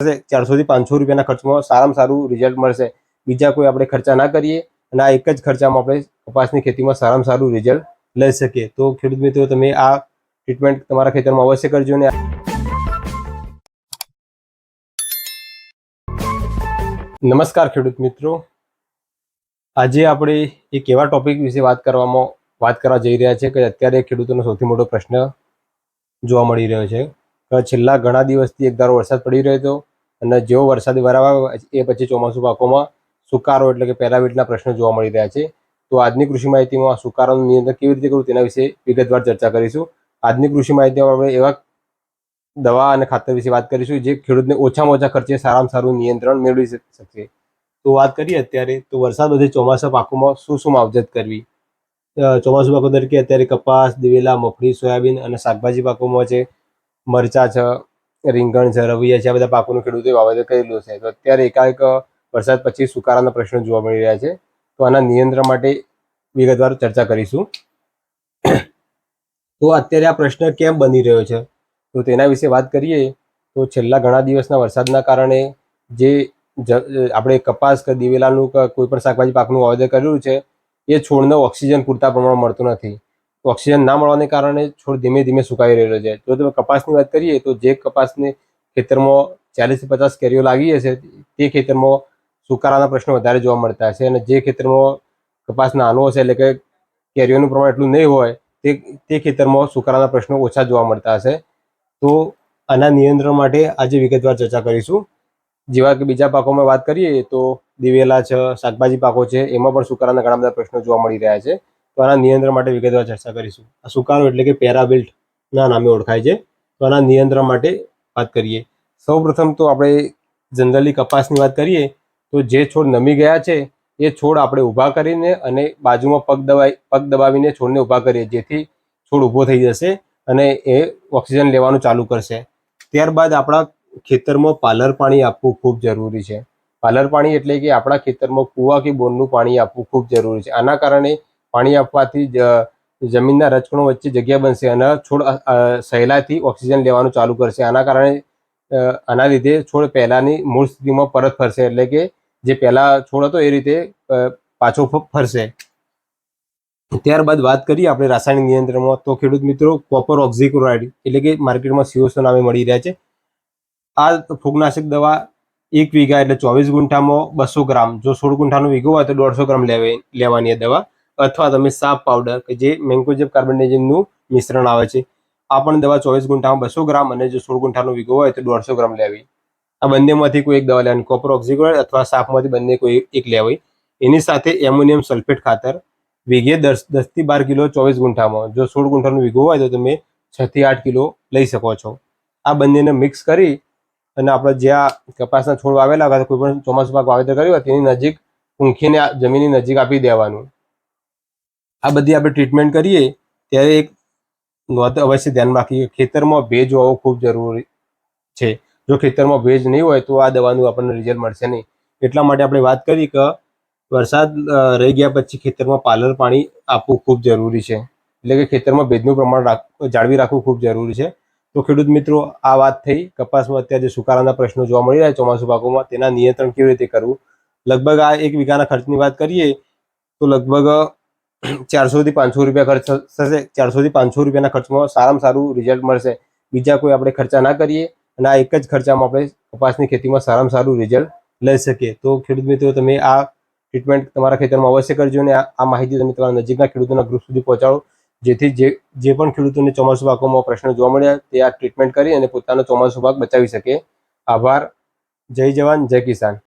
ચારસો થી પાંચસો રૂપિયાના ખર્ચમાં સારામાં સારું રિઝલ્ટ મળશે. બીજા કોઈ આપણે ખર્ચા ના કરીએ અને આ એક જ ખર્ચામાં આપણે કપાસની ખેતીમાં સારામાં સારું રિઝલ્ટ લઈ શકીએ. તો ખેડૂત મિત્રો, તમે આ ટ્રીટમેન્ટ તમારા ખેતરમાં અવશ્ય કરજો ને નમસ્કાર ખેડૂત મિત્રો. આજે આપણે એક એવા ટોપિક વિશે વાત કરવામાં, વાત કરવા જઈ રહ્યા છે કે અત્યારે ખેડૂતોનો સૌથી મોટો પ્રશ્ન જોવા મળી રહ્યો છે. છેલ્લા ઘણા દિવસથી એક વરસાદ પડી રહ્યો હતો. અને જેવો વરસાદ વરાવા એ પછી ચોમાસું પાકોમાં સુકારો એટલે કે પેરાવીટના પ્રશ્નો જોવા મળી રહ્યા છે. તો આજની કૃષિ માહિતીમાં સુકારાનું નિયંત્રણ કેવી રીતે કરવું તેના વિશે વિગતવાર ચર્ચા કરીશું. આજની કૃષિ માહિતીમાં આપણે એવા દવા અને ખાતર વિશે વાત કરીશું જે ખેડૂતને ઓછામાં ઓછા ખર્ચે સારામાં સારું નિયંત્રણ મેળવી શકશે. તો વાત કરીએ અત્યારે, તો વરસાદ બધે ચોમાસા પાકોમાં શું શું માવજત કરવી? ચોમાસું પાકો તરીકે અત્યારે કપાસ, દિવેલા, મગફળી, સોયાબીન અને શાકભાજી પાકોમાં છે. મરચા છે રીંગણ છે છે આ બધા પાકોનું ખેડૂતોએ વાવેતર કરેલું છે તો અત્યારે એકાએક વરસાદ પછી સુકારાના પ્રશ્નો જોવા મળી રહ્યા છે. તો આના નિયંત્રણ માટે વિગતવાર ચર્ચા કરીશું. તો અત્યારે આ પ્રશ્ન કેમ બની રહ્યો છે? તો તેના વિશે વાત કરીએ તો છેલ્લા ઘણા દિવસના વરસાદના કારણે જે આપણે કપાસ કે દિવેલાનું કોઈ પણ શાકભાજી પાકનું વાવેતર કરેલું છે, એ છોડને ઓક્સિજન પૂરતા પ્રમાણમાં મળતું નથી. ઓક્સિજન ના મળવાને કારણે છોડ ધીમે ધીમે સુકાઈ રહેલો છે. જો તમે કપાસની વાત કરીએ તો જે કપાસને ખેતરમાં ચાલીસથી પચાસ કેરીઓ લાગી હશે, તે ખેતરમાં સુકારાના પ્રશ્નો વધારે જોવા મળતા હશે અને જે ખેતરમાં કપાસ નાનો હશે એટલે કે કેરીઓનું પ્રમાણ એટલું નહીં હોય, તે તે ખેતરમાં સુકારાના પ્રશ્નો ઓછા જોવા મળતા હશે. તો આના નિયંત્રણ માટે આજે વિગતવાર ચર્ચા કરીશું. જેવા કે બીજા પાકોમાં વાત કરીએ તો દિવેલા છે, શાકભાજી પાકો છે, એમાં પણ સુકારાના ઘણા બધા પ્રશ્નો જોવા મળી રહ્યા છે. તો આના નિયંત્રણ માટે વિગતવાર ચર્ચા કરીશું. આ સુકારો એટલે કે પેરાબિલ્ટ ના નામે ઓળખાય છે. તો આના નિયંત્રણ માટે વાત કરીએ. સૌપ્રથમ તો આપણે જનરલી કપાસની વાત કરીએ, તો જે છોડ નમી ગયા છે, એ છોડ આપણે ઊભા કરીને અને બાજુમાં પગ દબાઈ, પગ દબાવીને છોડને ઊભા કરીએ, જેથી છોડ ઊભો થઈ જશે અને એ ઓક્સિજન લેવાનું ચાલુ કરશે. ત્યારબાદ આપણા ખેતરમાં પાલર પાણી આપવું ખૂબ જરૂરી છે. પાલર પાણી એટલે કે આપણા ખેતરમાં કૂવા કે બોરનું પાણી આપવું ખૂબ જરૂરી છે. આના કારણે પાણી આપવાથી જમીનના રજકણો વચ્ચે જગ્યા બનશે અને છોડ સહેલાઈથી ઓક્સિજન લેવાનું ચાલુ કરશે. આના કારણે આના લીધે છોડ પહેલાની મૂળ સ્થિતિમાં પરત ફરશે એટલે કે જે પહેલા છોડ હતો એ રીતે પાછો ફરશે. ત્યારબાદ વાત કરીએ આપણે રાસાયણિક નિયંત્રણમાં. તો ખેડૂત મિત્રો, કોપર ઓક્ઝિક્લોરાઇડ એટલે કે માર્કેટમાં સીઓસો નામે મળી રહ્યા છે. આ ફૂગનાશક દવા એક વીઘા એટલે ચોવીસ ગુંઠામાં બસો ગ્રામ. જો સોળ ગુંઠાનો વીઘો હોય તો દોઢસો ગ્રામ લેવા લેવાની દવા. અથવા તમે સાપ પાવડર કે જે મેન્કોજેબ કાર્બોનેજમનું મિશ્રણ આવે છે આ પણ દવા ચોવીસ ગુંઠામાં બસો ગ્રામ અને જો સોળ ગુંઠાનો વીઘો હોય તો દોઢસો ગ્રામ લેવી. આ બંનેમાંથી કોઈ એક દવા લેવાની. કોપર ઓક્ઝિક્લોરાઇડ અથવા સાપમાંથી બંને કોઈ એક લેવી. એની સાથે એમોનિયમ સલ્ફેટ ખાતર વીઘે દસ, દસથી બાર કિલો ચોવીસ ગુંઠામાં. જો સોળ ગુંઠાનો વીઘો હોય તો તમે છથી આઠ કિલો લઈ શકો છો. આ બંનેને મિક્સ કરી અને આપણે જ્યાં કપાસના છોડ વાવેલા હોય કોઈ પણ ચોમાસું પાક વાવેતર કર્યું હોય તેની નજીક ઊંખીને જમીનની નજીક આપી દેવાનું. આ બધી આપણે ટ્રીટમેન્ટ કરીએ, ત્યારે એક નોંધ અવશ્ય ધ્યાન રાખીએ ખેતરમાં ભેજ હોવો ખૂબ જરૂરી છે. જો ખેતરમાં ભેજ નહીં હોય તો આ દવાનું આપણને રિઝલ્ટ મળશે નહીં. એટલા માટે આપણે વાત કરી કે વરસાદ રહી ગયા પછી ખેતરમાં પાલર પાણી આપવું ખૂબ જરૂરી છે. એટલે કે ખેતરમાં ભેજનું પ્રમાણ રાખ, જાળવી રાખવું ખૂબ જરૂરી છે. તો ખેડૂત મિત્રો, આ વાત થઈ. કપાસમાં અત્યારે સુકારાના પ્રશ્નો જોવા મળી રહ્યા ચોમાસુ પાકોમાં, તેના નિયંત્રણ કેવી રીતે કરવું? લગભગ આ એક વીઘાના ખર્ચની વાત કરીએ, તો લગભગ ચારસો થી પાંચસો રૂપિયા ખર્ચ થશે. ચારસો થી પાંચસો રૂપિયાના ખર્ચમાં સારામાં સારું રિઝલ્ટ મળશે. બીજા કોઈ આપણે ખર્ચા ના કરીએ અને આ એક જ ખર્ચામાં આપણે કપાસની ખેતીમાં સારામાં સારું રિઝલ્ટ લઈ શકીએ. તો ખેડૂત મિત્રો, તમે આ ટ્રીટમેન્ટ તમારા ખેતરમાં અવશ્ય કરજો અને આ માહિતી તમે તમારા નજીકના ખેડૂતોના ગ્રુપ સુધી પહોંચાડો. જેથી જે જે પણ ખેડૂતોને ચોમાસુ પાકોમાં પ્રશ્નો જોવા મળ્યા, તે આ ટ્રીટમેન્ટ કરી અને પોતાનો ચોમાસુ પાક બચાવી શકે. આભાર. જય જવાન, જય કિસાન.